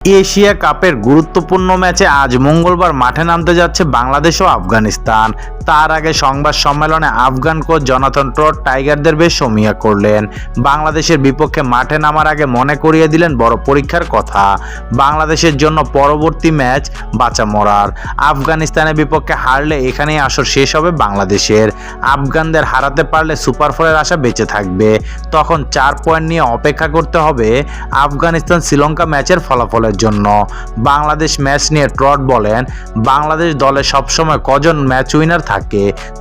Asia কাপের গুরুত্বপূর্ণ ম্যাচে আজ মঙ্গলবার মাঠে নামতে যাচ্ছে বাংলাদেশ ও আফগানিস্তান। তার আগে সংবাদ সম্মেলনে আফগান কোচ জনাথন ট্রট টাইগারদের বেশ সমীয়া করলেন। বাংলাদেশের বিপক্ষে মাঠে নামার আগে মনে করিয়ে দিলেন বড় পরীক্ষার কথা। বাংলাদেশের জন্য পরবর্তী ম্যাচ বাঁচা মরার। আফগানিস্তানের বিপক্ষে হারলে এখানেই আসর শেষ হবে বাংলাদেশের। আফগানদের হারাতে পারলে সুপার ফোরের আশা বেঁচে থাকবে। তখন চার পয়েন্ট নিয়ে অপেক্ষা করতে হবে আফগানিস্তান শ্রীলঙ্কা ম্যাচের ফলাফলের জন্য। বাংলাদেশ ম্যাচ নিয়ে ট্রট বলেন, বাংলাদেশ দলে সবসময় কজন ম্যাচ উইনার থাকে?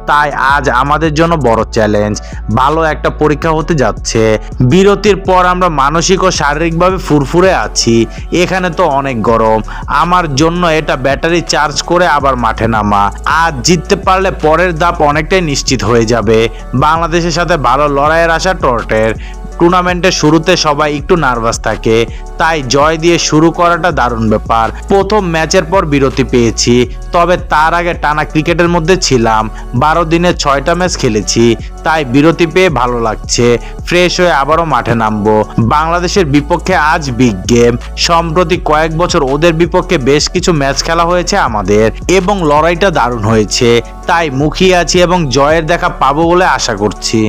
তাই আজ আমাদের জন্য বড় চ্যালেঞ্জ ভালো একটা পরীক্ষা হতে যাচ্ছে। বিরতির পর আমরা মানসিক ও শারীরিকভাবে ফুরফুরে আছি। এখানে তো অনেক গরম। আমার জন্য এটা ব্যাটারি চার্জ করে আবার মাঠে নামা। আজ জিততে পারলে পরের ধাপ অনেকটাই নিশ্চিত হয়ে যাবে। বাংলাদেশের সাথে ভালো লড়াইয়ের আশা টর্টের। টুর্নামেন্টের শুরুতে সবাই একটু নার্ভাস থাকে। তাই জয় দিয়ে শুরু করাটা দারুণ ব্যাপার। প্রথম ম্যাচের পর বিরতি পেয়েছি, তবে তার আগে টানা ক্রিকেটের মধ্যে ছিলাম। বারো দিনে ছয়টা ম্যাচ খেলেছি, তাই বিরতি পেয়ে ভালো লাগছে। ফ্রেশ হয়ে আবারও মাঠে নামবো। বাংলাদেশের বিপক্ষে আজ বিগ গেম। সম্প্রতি কয়েক বছর ওদের বিপক্ষে বেশ কিছু ম্যাচ খেলা হয়েছে আমাদের, এবং লড়াইটা দারুণ হয়েছে। তাই মুখিয়ে আছি এবং জয়ের দেখা পাবো বলে আশা করছি।